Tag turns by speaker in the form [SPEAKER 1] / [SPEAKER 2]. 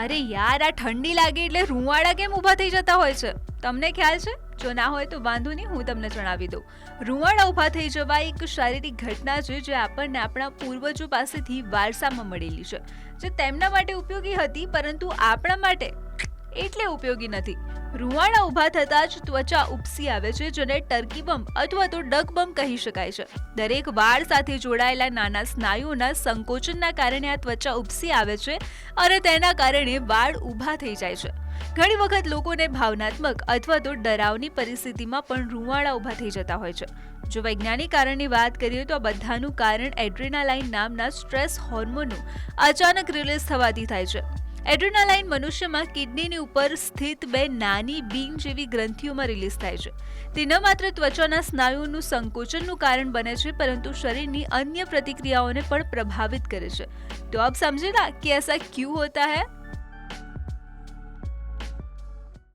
[SPEAKER 1] અરે યાર, આ ઠંડી લાગે એટલે રૂંવાળા કેમ ઊભા થઈ જતા હોય છે? તમને ખ્યાલ છે? જો ના હોય તો વાંધો નહીં, હું તમને જણાવી દઉં. રૂંવાડા ઊભા થઈ જવા એક શારીરિક ઘટના છે જે આપણને આપણા પૂર્વજો પાસેથી વારસામાં મળેલી છે. જે તેમના માટે ઉપયોગી હતી, પરંતુ આપણા માટે એટલે ઉપયોગી નથી. રૂવાણા ઊભા થતાં જ ત્વચા ઉપસી આવે છે, જેને ટર્કી બમ્પ અથવા તો ડક કહી શકાય છે. દરેક વાળ સાથે જોડાયેલા નાના સ્નાયુઓના સંકોચનના કારણે આ ત્વચા ઉપસી આવે છે અને તેના કારણે વાળ ઊભા થઈ જાય છે. ઘણી વખત લોકોને ભાવનાત્મક અથવા તો ડરાવની પરિસ્થિતિમાં પણ રૂંવાડા ઊભા થઈ જતા હોય છે. જો વૈજ્ઞાનિક કારણની વાત કરીએ તો આ બધાનું કારણ એડ્રેનાલાઇન નામના સ્ટ્રેસ હોર્મોનનું અચાનક રિલીઝ થવાથી થાય છે. એડ્રેનાલાઇન મનુષ્યમાં કિડનીની ઉપર સ્થિત બે નાની બીન જેવી ગ્રંથિઓમાં રિલીઝ થાય છે. તે ન માત્ર ત્વચાના સ્નાયુઓનું સંકોચનનું કારણ બને છે, પરંતુ શરીરની અન્ય પ્રતિક્રિયાઓને પણ પ્રભાવિત કરે છે. તો આપ સમજેતા કે એસા ક્યુ હોતા હૈ?